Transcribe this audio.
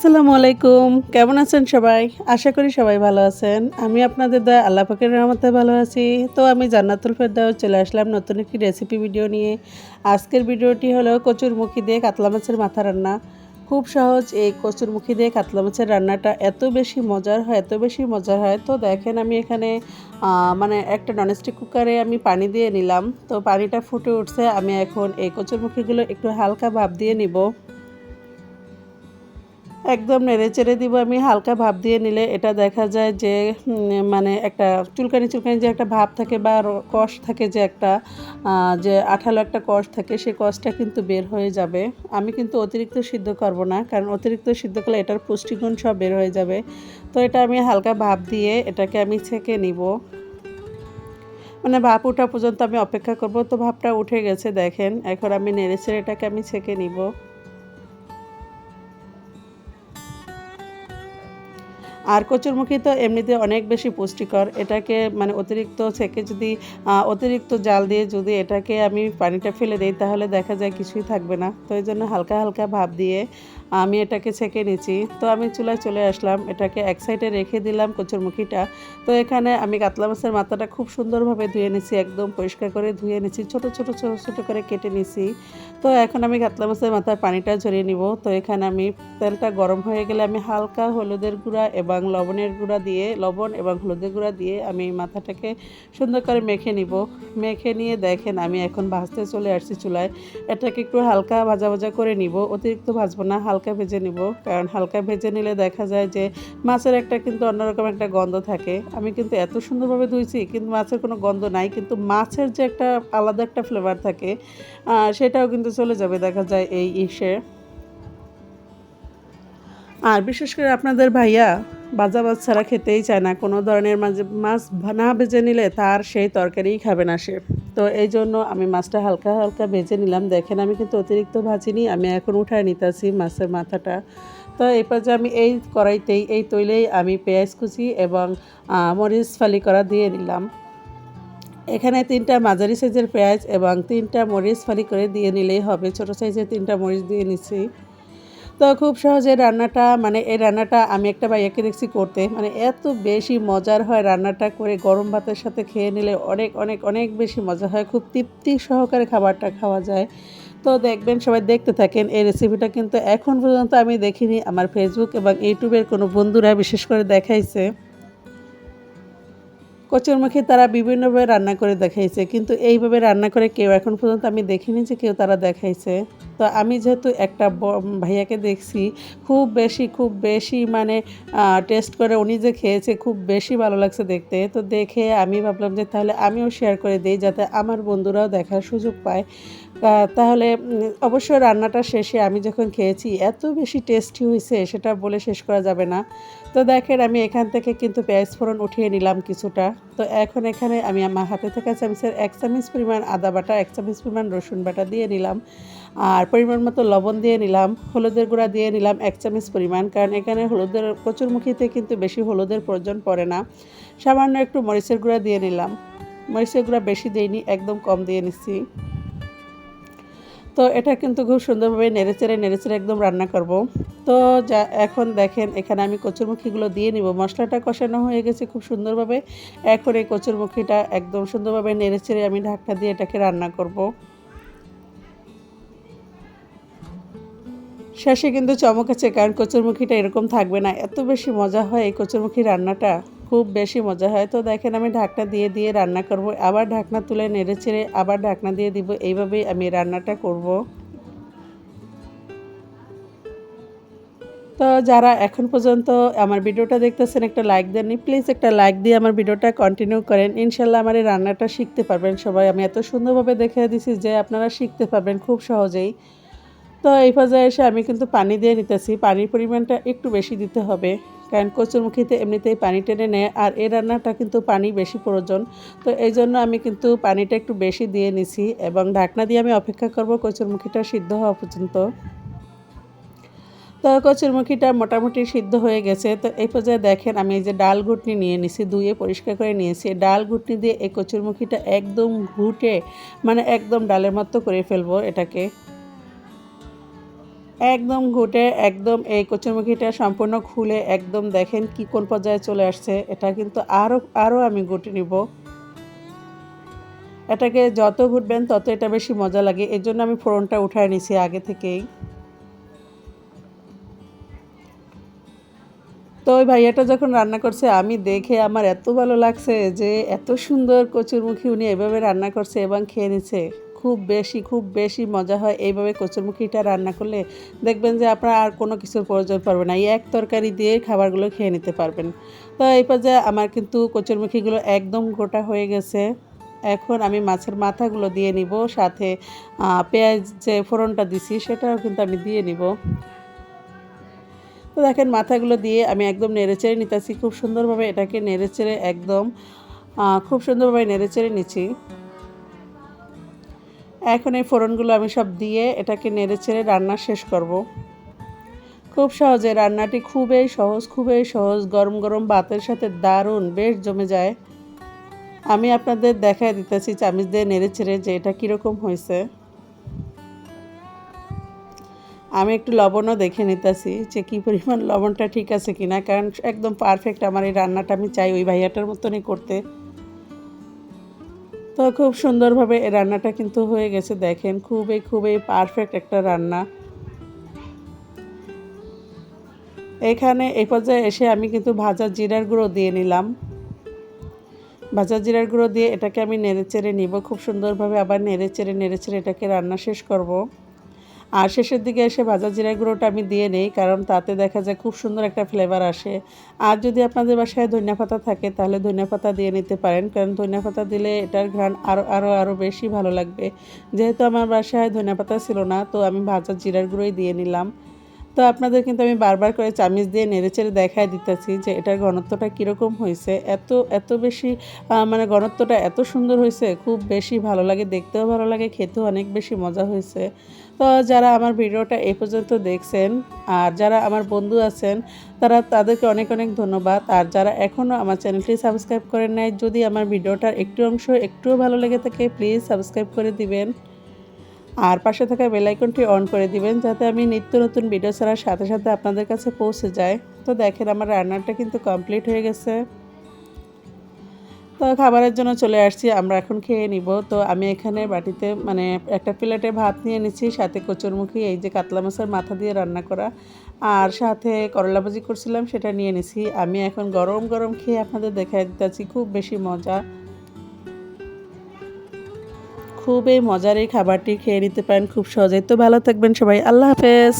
আসসালামু আলাইকুম। কেমন আছেন সবাই? আশা করি সবাই ভালো আছেন। আমি আপনাদের দয়া, আল্লাহ পাকের রহমতে ভালো আছি। তো আমি জান্নাতুল ফেরদাও চলে আসলাম নতুন একটি রেসিপি ভিডিও নিয়ে। আজকের ভিডিওটি হলো কচুরমুখী দিয়ে কাতলা মাছের মাথা রান্না। খুব সহজ এই কচুরমুখী দিয়ে কাতলা মাছের রান্নাটা এত বেশি মজার হয়, এত বেশি মজার হয়। তো দেখেন আমি এখানে মানে একটা ননস্টিক কুকারে আমি পানি দিয়ে নিলাম। তো পানিটা ফুটে উঠছে। আমি এখন এই কচুরমুখীগুলো একটু হালকা ভাব দিয়ে নিব। একদম নেড়ে চেড়ে দিব, আমি হালকা ভাব দিয়ে নিলে এটা দেখা যায় যে মানে একটা চুলকানি চুলকানি যে একটা ভাব থাকে বা কষ থাকে যে একটা যে আঠালো একটা কষ থাকে সেই কষটা কিন্তু বের হয়ে যাবে। আমি কিন্তু অতিরিক্ত সিদ্ধ করব না, কারণ অতিরিক্ত সিদ্ধ করলে এটার পুষ্টিগুণ সব বের হয়ে যাবে। তো এটা আমি হালকা ভাব দিয়ে এটাকে আমি ছেঁকে নিব। মানে ভাপ ওঠা পর্যন্ত আমি অপেক্ষা করব, তো ভাপটা উঠে গেছে দেখেন, এখন আমি নেড়ে চেড়ে এটাকে আমি ছেঁকে নিব। আর কচুরমুখী তো এমনিতে অনেক বেশি পুষ্টিকর। এটাকে মানে অতিরিক্ত ছেঁকে যদি অতিরিক্ত জাল দিয়ে যদি এটাকে আমি পানিটা ফেলে দিই, তাহলে দেখা যায় কিছুই থাকবে না। তো এই জন্য হালকা হালকা ভাব দিয়ে আমি এটাকে ছেঁকে নিচ্ছি তো আমি চুলায় চলে আসলাম, এটাকে এক সাইডে রেখে দিলাম কচুরমুখীটা। তো এখানে আমি কাতলা মাছের মাথাটা খুব সুন্দরভাবে ধুয়ে নিছি একদম পরিষ্কার করে ধুয়ে নিছি ছোট ছোট ছোট ছোট করে কেটে নিছি তো এখন আমি কাতলা মাছের মাথার পানিটা ঝরিয়ে নিব। তো এখানে আমি তেলটা গরম হয়ে গেলে আমি হালকা হলুদের গুঁড়া এবং লবণের গুঁড়া দিয়ে, লবণ এবং হলুদের গুঁড়া দিয়ে আমি মাথাটাকে সুন্দর করে মেখে নিব। মেখে নিয়ে দেখেন আমি এখন ভাজতে চলে আসছি চুলায়। এটাকে একটু হালকা ভাজা ভাজা করে নিব, অতিরিক্ত ভাজবো না, হালকা ভেজে নিব, কারণ হালকা ভেজে নিলে দেখা যায় যে মাছের একটা কিন্তু অন্যরকম একটা গন্ধ থাকে। আমি কিন্তু এত সুন্দরভাবে ধুইছি, কিন্তু মাছের কোনো গন্ধ নাই, কিন্তু মাছের যে একটা আলাদা একটা ফ্লেভার থাকে সেটাও কিন্তু চলে যাবে দেখা যায় এই ইসে। আর বিশেষ করে আপনাদের ভাইয়া বাজা মাছ ছাড়া খেতেই চায় না, কোনো ধরনের মাঝে মাছ না ভেজে নিলে তার সেই তরকারিই খাবে না সে। তো এই জন্য আমি মাছটা হালকা হালকা ভেজে নিলাম। দেখেন, আমি কিন্তু অতিরিক্ত ভাজিনি, আমি এখন উঠায় নিতেছি মাছের মাথাটা। তো এরপর যে আমি এই কড়াইতেই, এই তৈলেই আমি পেঁয়াজ কুচি এবং মরিচ ফালি করা দিয়ে নিলাম। এখানে তিনটা মাঝারি সাইজের পেঁয়াজ এবং তিনটা মরিচ ফালি করে দিয়ে নিলেই হবে। ছোটো সাইজের তিনটা মরিচ দিয়ে নিচ্ছি। তো খুব সহজে রান্নাটা মানে এই রান্নাটা আমি একটা ভাইয়াকে দেখছি করতে মানে এত বেশি মজার হয় রান্নাটা করে গরম ভাতের সাথে খেয়ে নিলে অনেক অনেক অনেক বেশি মজা হয়, খুব তৃপ্তি সহকারে খাবারটা খাওয়া যায়। তো দেখবেন সবাই দেখতে থাকেন, এই রেসিপিটা কিন্তু এখন পর্যন্ত আমি দেখিনি, আমার ফেসবুক এবং ইউটিউবের কোনো বন্ধুরা বিশেষ করে দেখাইছে। কচুরমুখী তারা বিভিন্নভাবে রান্না করে দেখাইছে। কিন্তু এইভাবে রান্না করে কেউ এখন পর্যন্ত আমি দেখিনি যে কেউ তারা দেখাইছে। তো আমি যেহেতু একটা ভাইয়াকে দেখছি খুব বেশি খুব বেশি মানে টেস্ট করে উনি যে খেয়েছে খুব বেশি ভালো লাগছে দেখতে। তো দেখে আমি ভাবলাম যে তাহলে আমিও শেয়ার করে দিই যাতে আমার বন্ধুরাও দেখার সুযোগ পায়। তাহলে উম, অবশ্যই রান্নাটা শেষে আমি যখন খেয়েছি এত বেশি টেস্টি হয়েছে সেটা বলে শেষ করা যাবে না। তো দেখেন আমি এখান থেকে কিন্তু পেঁয়াজ ফোড়ন উঠিয়ে নিলাম কিছুটা। তো এখন এখানে আমি আমার হাতে থাকা চামচের এক চামচ পরিমাণ আদা বাটা, এক চামচ পরিমাণ রসুন বাটা দিয়ে নিলাম। আর পরিমাণ মতো লবণ দিয়ে নিলাম, হলুদের গুঁড়া দিয়ে নিলাম এক চামচ পরিমাণ, কারণ এখানে হলুদের কচুরমুখিতে কিন্তু বেশি হলুদের প্রয়োজন পড়ে না। সামান্য একটু মরিচের গুঁড়া দিয়ে নিলাম। মরিচের গুঁড়া বেশি দিইনি, একদম কম দিয়ে নিচ্ছি। তো এটা কিন্তু খুব সুন্দরভাবে নেড়েচেড়ে নেড়েচেড়ে একদম রান্না করব। তো যা, এখন দেখেন এখানে আমি কচুরমুখিগুলো দিয়ে নিব। মশলাটা কষানো হয়ে গেছে খুব সুন্দরভাবে। এখন এই কচুরমুখিটা একদম সুন্দরভাবে নেড়েচেড়ে আমি ঢাকনা দিয়ে এটাকে রান্না করব। শেষে কিন্তু চমক আছে, কারণ কচুরমুখিটা এরকম থাকবে না। এত বেশি মজা হয় এই কচুরমুখী রান্নাটা। খুব বেশি মজা হয়। তো দেখেন আমি ঢাকনা দিয়ে দিয়ে রান্না করব। আবার ঢাকনা তুলে নেড়ে চেড়ে আবার ঢাকনা দিয়ে দিব। এইভাবেই আমি রান্নাটা করব। তো যারা এখন পর্যন্ত আমার ভিডিওটা দেখতেছেন, একটা লাইক দেননি, প্লিজ একটা লাইক দিয়ে আমার ভিডিওটা কন্টিনিউ করেন। ইনশাল্লাহ আমার এই রান্নাটা শিখতে পারবেন সবাই। আমি এত সুন্দরভাবে দেখে দিছি যে আপনারা শিখতে পারবেন খুব সহজেই। তো এই পর্যায়ে এসে আমি কিন্তু পানি দিয়ে নিতেছি। পানির পরিমাণটা একটু বেশি দিতে হবে, কারণ কচুরমুখিতে এমনিতেই পানি টেনে নেয়, আর এই রান্নাটা কিন্তু পানি বেশি প্রয়োজন। তো এই জন্য আমি কিন্তু পানিটা একটু বেশি দিয়ে নিছি এবং ঢাকনা দিয়ে আমি অপেক্ষা করব কচুরমুখিটা সিদ্ধ হওয়া পর্যন্ত। তো কচুরমুখিটা মোটামুটি সিদ্ধ হয়ে গেছে। তো এই পর্যায়ে দেখেন আমি এই যে ডাল ঘুটনি নিয়ে নিছি, ধুয়ে পরিষ্কার করে নিয়েছি। ডাল ঘুটনি দিয়ে এই কচুরমুখিটা একদম ঘুটে মানে একদম ডালের মতো করে ফেলব এটাকে। একদম ঘুটে, একদম এই কচুরমুখিটা সম্পূর্ণ খুলে একদম দেখেন কি কোন পর্যায়ে চলে আসছে। এটা কিন্তু আরও আরও আমি ঘুটে নিব। এটাকে যত ঘুটবেন তত এটা বেশি মজা লাগে। এর জন্য আমি ফোড়নটা উঠায় নিছি আগে থেকেই। তো ওই ভাইয়াটা যখন রান্না করছে, আমি দেখে আমার এত ভালো লাগছে যে এত সুন্দর কচুরমুখী উনি এভাবে রান্না করছে এবং খেয়ে নিচ্ছে। খুব বেশি খুব বেশি মজা হয়। এইভাবে কচুরমুখিটা রান্না করলে দেখবেন যে আপনার আর কোনো কিছুর প্রয়োজন পড়বে না। এই এক তরকারি দিয়ে খাবারগুলো খেয়ে নিতে পারবেন। তো এই পর্যায়ে আমার কিন্তু কচুরমুখিগুলো একদম গোটা হয়ে গেছে। এখন আমি মাছের মাথাগুলো দিয়ে নিব, সাথে পেঁয়াজ যে ফোড়নটা দিছি সেটাও কিন্তু আমি দিয়ে নিব। তো দেখেন মাথাগুলো দিয়ে আমি একদম নেড়েচেড়ে নিতেছি। খুব সুন্দরভাবে এটাকে নেড়েচেড়ে একদম খুব সুন্দরভাবে নেড়েচেড়ে নিচ্ছি। এখন এই ফোড়নগুলো আমি সব দিয়ে এটাকে নেড়ে ছেড়ে রান্না শেষ করব। খুব সহজে রান্নাটি খুবই সহজ খুবই সহজ, গরম গরম ভাতের সাথে দারুণ, বেশ জমে যায়। আমি আপনাদের দেখায় দিতেছি চামিচ দিয়ে নেড়ে ছেড়ে যে এটা কীরকম হয়েছে। আমি একটু লবণও দেখে নিতেছি যে কী পরিমাণ লবণটা ঠিক আছে কিনা, কারণ একদম পারফেক্ট আমার এই রান্নাটা আমি চাই ওই ভাইয়াটার মতনই করতে। তো খুব সুন্দরভাবে এই রান্নাটা কিন্তু হয়ে গেছে, দেখেন খুবই খুবই পারফেক্ট একটা রান্না। এখানে এই পর্যায়ে এসে আমি কিন্তু ভাজা জিরার গুঁড়ো দিয়ে নিলাম। ভাজা জিরার গুঁড়ো দিয়ে এটাকে আমি নেড়ে চেড়ে নিব, খুব সুন্দরভাবে আবার নেড়ে চেড়ে নেড়ে চেড়ে এটাকে রান্না শেষ করব। আর শেষের দিকে এসে ভাজা জিরা গুঁড়োটা আমি দিয়ে নেই, কারণ তাতে দেখা যায় খুব সুন্দর একটা ফ্লেভার আসে। আর যদি আপনাদের বাসায় ধনিয়া পাতা থাকে, তাহলে ধনিয়া পাতা দিয়ে নিতে পারেন, কারণ ধনিয়া পাতা দিলে এটার ঘ্রাণ আরও আরও আরও বেশি ভালো লাগবে। যেহেতু আমার বাসায় ধনিয়া পাতা ছিল না, তো আমি ভাজা জিরার গুঁড়োই দিয়ে নিলাম। তো আপনাদের কিন্তু আমি বারবার করে চামিচ দিয়ে নেড়েচেড়ে দেখাই দিতেছি যে এটার ঘনত্বটা কীরকম হয়েছে। এত এত বেশি মানে ঘনত্বটা এত সুন্দর হয়েছে, খুব বেশি ভালো লাগে, দেখতেও ভালো লাগে, খেতেও অনেক বেশি মজা হয়েছে। তো যারা আমার ভিডিওটা এই পর্যন্ত দেখছেন আর যারা আমার বন্ধু আছেন, তারা তাদেরকে অনেক অনেক ধন্যবাদ। আর যারা এখনও আমার চ্যানেলটি সাবস্ক্রাইব করেন নাই, যদি আমার ভিডিওটার একটু অংশ একটুও ভালো লেগে থাকে, প্লিজ সাবস্ক্রাইব করে দিবেন। আর পাশে থাকা বেলাইকনটি অন করে দিবেন যাতে আমি নিত্য নতুন ভিডিও ছাড়ার সাথে সাথে আপনাদের কাছে পৌঁছে যায়। তো দেখেন আমার রান্নাটা কিন্তু কমপ্লিট হয়ে গেছে। তো খাবারের জন্য চলে আসছি, আমরা এখন খেয়ে নিব। তো আমি এখানে বাটিতে মানে একটা প্লেটে ভাত নিয়ে নিচ্ছি, সাথে কচুরমুখী, এই যে কাতলা মাছের মাথা দিয়ে রান্না করা। আর সাথে করলা ভাজি করছিলাম, সেটা নিয়ে নিছি। আমি এখন গরম গরম খেয়ে আপনাদের দেখাই দিতেছি, খুব বেশি মজা। খুবই মজার এই খাবারটি খেয়ে নিতে পারেন খুব সহজেই। তো ভালো থাকবেন সবাই, আল্লাহ হাফেজ।